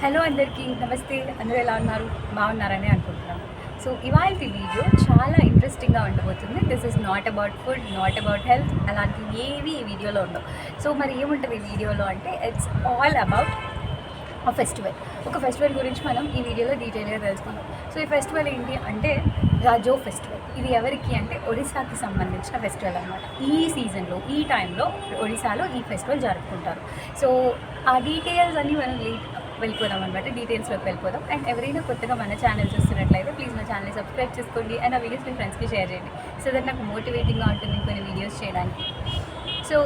Hello అందరికీ నమస్తే. అందరూ ఎలా ఉన్నారు? బాగున్నారని అనుకుంటున్నాను. సో ఇవాళ వీడియో చాలా ఇంట్రెస్టింగ్గా ఉండబోతుంది. This is not about food not about health అలాంటివి ఏవి ఈ వీడియోలో ఉండవు. సో మరి ఏముంటుంది ఈ వీడియోలో అంటే ఇట్స్ ఆల్ అబౌట్ ఆ ఫెస్టివల్ ఒక ఫెస్టివల్ గురించి మనం ఈ వీడియోలో డీటెయిల్గా తెలుసుకుందాం. సో ఈ ఫెస్టివల్ ఏంటి అంటే రాజో ఫెస్టివల్ ఇది ఎవరికి అంటే ఒడిశాకి సంబంధించిన ఫెస్టివల్ అనమాట ఈ సీజన్లో ఈ టైంలో ఒడిశాలో ఈ ఫెస్టివల్ జరుపుకుంటారు. సో ఆ డీటెయిల్స్ అన్నీ మనం లేట్ వెళ్ళిపోదాం అనమాట డీటెయిల్స్లోకి వెళ్ళిపోదాం. అండ్ ఎవరైనా కొత్తగా మన ఛానల్ చూస్తున్నట్లయితే ప్లీజ్ మా ఛానల్ని సబ్స్క్రైబ్ చేసుకోండి. అండ్ ఆ వీడియోస్ మీ ఫ్రెండ్స్కి షేర్ చేయండి. సో దట్ నాకు మోటివేటింగ్గా ఉంటుంది కొన్ని వీడియోస్ చేయడానికి. సో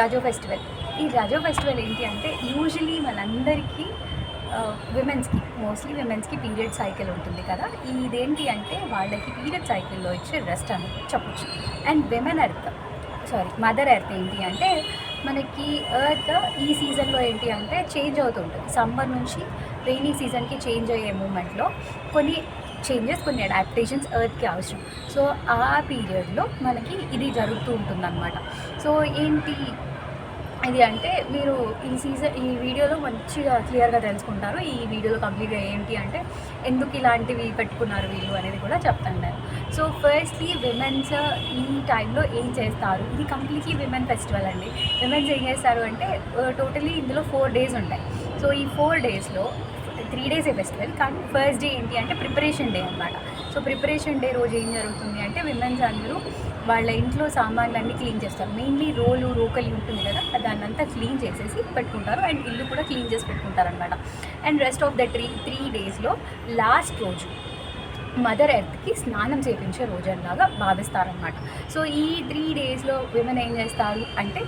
రాజో ఫెస్టివల్ ఈ రాజో ఫెస్టివల్ ఏంటి అంటే యూజువలీ మనందరికీ విమెన్స్కి మోస్ట్లీ విమెన్స్కి పీరియడ్ సైకిల్ ఉంటుంది కదా. ఇదేంటి అంటే వాళ్ళకి పీరియడ్ సైకిల్లో ఇచ్చే రెస్ట్ అని చెప్పొచ్చు. And women earth sorry mother earth ఏంటి అంటే మనకి ఎర్త్ ఈ సీజన్లో ఏంటి అంటే చేంజ్ అవుతుంటుంది. సమ్మర్ నుంచి రైనీ సీజన్కి చేంజ్ అయ్యే మూమెంట్లో కొన్ని చేంజెస్ కొన్ని అడాప్టేషన్స్ ఎర్త్కి అవసరం. సో ఆ పీరియడ్లో మనకి ఇది జరుగుతూ ఉంటుందన్నమాట. సో ఏంటి ఇది అంటే మీరు ఈ సీజన్ ఈ వీడియోలో మంచిగా క్లియర్గా తెలుసుకుంటారు. ఈ వీడియోలో కంప్లీట్గా ఏంటి అంటే ఎందుకు ఇలాంటివి పెట్టుకున్నారు వీళ్ళు అనేది కూడా చెప్తాను నేను. సో ఫస్ట్లీ విమెన్స్ ఈ టైంలో ఏం చేస్తారు? ఇది కంప్లీట్లీ విమెన్ ఫెస్టివల్ అండి. విమెన్స్ ఏం చేస్తారు అంటే టోటలీ ఇందులో ఫోర్ డేస్ ఉంటాయి. సో ఈ ఫోర్ డేస్లో త్రీ డేస్ ఫెస్టివల్ కానీ ఫస్ట్ డే ఏంటి అంటే ప్రిపరేషన్ డే అనమాట సో ప్రిపరేషన్ డే రోజు ఏం జరుగుతుంది అంటే విమెన్స్ అందరూ వాళ్ళ ఇంట్లో సామాన్లన్నీ క్లీన్ చేస్తారు. మెయిన్లీ రోలు రోకలి ఉంటుంది కదా దాన్నంతా క్లీన్ చేసేసి పెట్టుకుంటారు. అండ్ ఇల్లు కూడా క్లీన్ చేసి పెట్టుకుంటారు అనమాట and rest of the three three డేస్లో లాస్ట్ రోజు మదర్ ఎర్త్కి స్నానం చేయించే రోజు అన్నలాగా భావిస్తారనమాట సో ఈ త్రీ డేస్లో విమెన్ ఏం చేస్తారు అంటే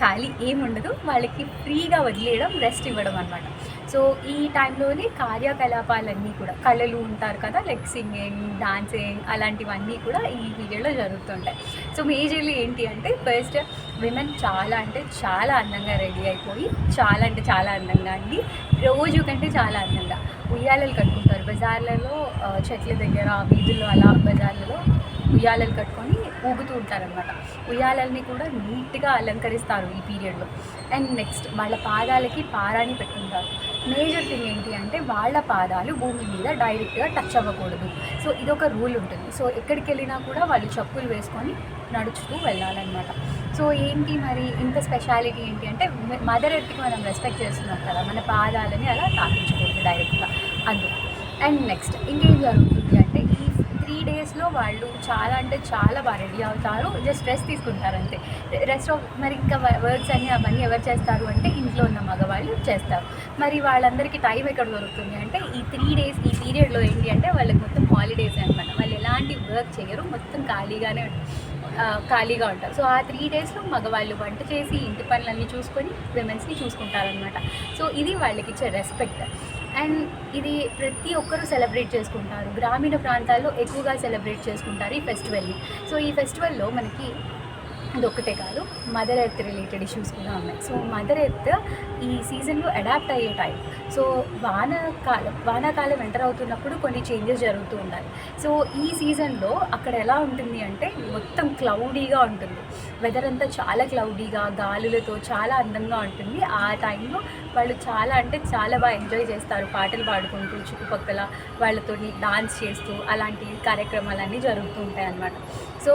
ఖాళీ ఏముండదు వాళ్ళకి ఫ్రీగా వదిలేయడం రెస్ట్ ఇవ్వడం అనమాట సో ఈ టైంలోనే కార్యకలాపాలన్నీ కూడా కళలు ఉంటారు కదా లైక్ సింగింగ్ డాన్సింగ్ అలాంటివన్నీ కూడా ఈ పీరియడ్లో జరుగుతుంటాయి. సో మేజర్లీ ఏంటి అంటే ఫస్ట్ విమెన్ చాలా అంటే చాలా అందంగా రెడీ అయిపోయి చాలా అంటే చాలా అందంగా అండి రోజు కంటే చాలా అందంగా ఉయ్యాలలు కట్టుకుంటారు. బజార్లలో చెట్ల దగ్గర వీధుల్లో అలా బజార్లలో ఉయ్యాలలు కట్టుకొని ఊగుతూ ఉంటారనమాట ఉయ్యాలల్ని కూడా నీట్గా అలంకరిస్తారు ఈ పీరియడ్లో. అండ్ నెక్స్ట్ వాళ్ళ పాదాలకి పారాని పెట్టుకుంటారు మేజర్ థింగ్ ఏంటి అంటే వాళ్ళ పాదాలు భూమి మీద డైరెక్ట్గా టచ్ అవ్వకూడదు. సో ఇదొక రూల్ ఉంటుంది. సో ఎక్కడికి వెళ్ళినా కూడా వాళ్ళు చెప్పులు వేసుకొని నడుచుతూ వెళ్ళాలన్నమాట. సో ఏంటి మరి ఇంత స్పెషాలిటీ ఏంటి అంటే మదర్ ఎర్త్కి మనం రెస్పెక్ట్ చేస్తున్నాం కదా మన పాదాలని అలా తాకించకూడదు డైరెక్ట్గా అందుకు. అండ్ నెక్స్ట్ ఇంకేం జరుగుతుంది అంటే ఈ త్రీ డేస్లో వాళ్ళు చాలా అంటే చాలా బాగా రెడీ అవుతారు జస్ట్ రెస్ట్ తీసుకుంటారు అంతే. రెస్ట్ ఆఫ్ మరి ఇంకా వర్క్స్ అన్ని అవన్నీ ఎవరు చేస్తారు అంటే ఇంట్లో ఉన్న మగవాళ్ళు చేస్తారు. మరి వాళ్ళందరికీ టైం ఎక్కడ దొరుకుతుంది అంటే ఈ త్రీ డేస్ ఈ పీరియడ్లో ఏంటి అంటే వాళ్ళకి మొత్తం హాలిడేస్ అనమాట వాళ్ళు ఎలాంటి వర్క్ చేయరు మొత్తం ఖాళీగానే ఉంటారు. ఖాళీగా ఉంటారు. సో ఆ త్రీ డేస్లో మగవాళ్ళు వంట చేసి ఇంటి పనులన్నీ చూసుకొని విమెన్స్ని చూసుకుంటారనమాట సో ఇది వాళ్ళకి ఇచ్చే రెస్పెక్ట్ అండ్ ఇది ప్రతి ఒక్కరూ సెలబ్రేట్ చేసుకుంటారు. గ్రామీణ ప్రాంతాల్లో ఎక్కువగా సెలబ్రేట్ చేసుకుంటారు ఈ ఫెస్టివల్ని సో ఈ ఫెస్టివల్లో మనకి ఇది ఒక్కటే కాదు మదర్ ఎర్త్ రిలేటెడ్ ఇష్యూస్ కూడా ఉన్నాయి. సో మదర్ ఎర్త్ ఈ సీజన్లో అడాప్ట్ అయ్యే టైం సో వానాకాలం వానాకాలం ఎంటర్ అవుతున్నప్పుడు కొన్ని చేంజెస్ జరుగుతూ ఉండాలి. సో ఈ సీజన్లో అక్కడ ఎలా ఉంటుంది అంటే మొత్తం క్లౌడీగా ఉంటుంది. వెదర్ అంతా చాలా క్లౌడీగా గాలులతో చాలా అందంగా ఉంటుంది. ఆ టైంలో వాళ్ళు చాలా అంటే చాలా బాగా ఎంజాయ్ చేస్తారు. పాటలు పాడుకుంటూ చుట్టుపక్కల వాళ్ళతో డాన్స్ చేస్తూ అలాంటి కార్యక్రమాలన్నీ జరుగుతూ ఉంటాయి అన్నమాట. సో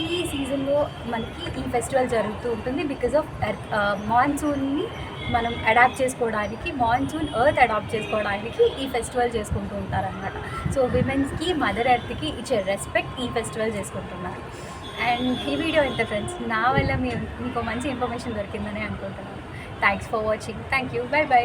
ఈ సీజన్లో మనకి ఈ ఫెస్టివల్ జరుగుతూ ఉంటుంది బికాజ్ ఆఫ్ ఎర్త్ మాన్సూన్ని మనం అడాప్ట్ చేసుకోవడానికి మాన్సూన్ ఎర్త్ అడాప్ట్ చేసుకోవడానికి ఈ ఫెస్టివల్ చేసుకుంటూ ఉంటారనమాట సో విమెన్స్కి మదర్ ఎర్త్కి ఇచ్చే రెస్పెక్ట్ ఈ ఫెస్టివల్ చేసుకుంటున్నారు. అండ్ ఈ వీడియో ఎంత ఫ్రెండ్స్? నా వల్ల మీకు మంచి ఇన్ఫర్మేషన్ దొరికిందని అనుకుంటున్నాను. Thanks for watching thank you bye bye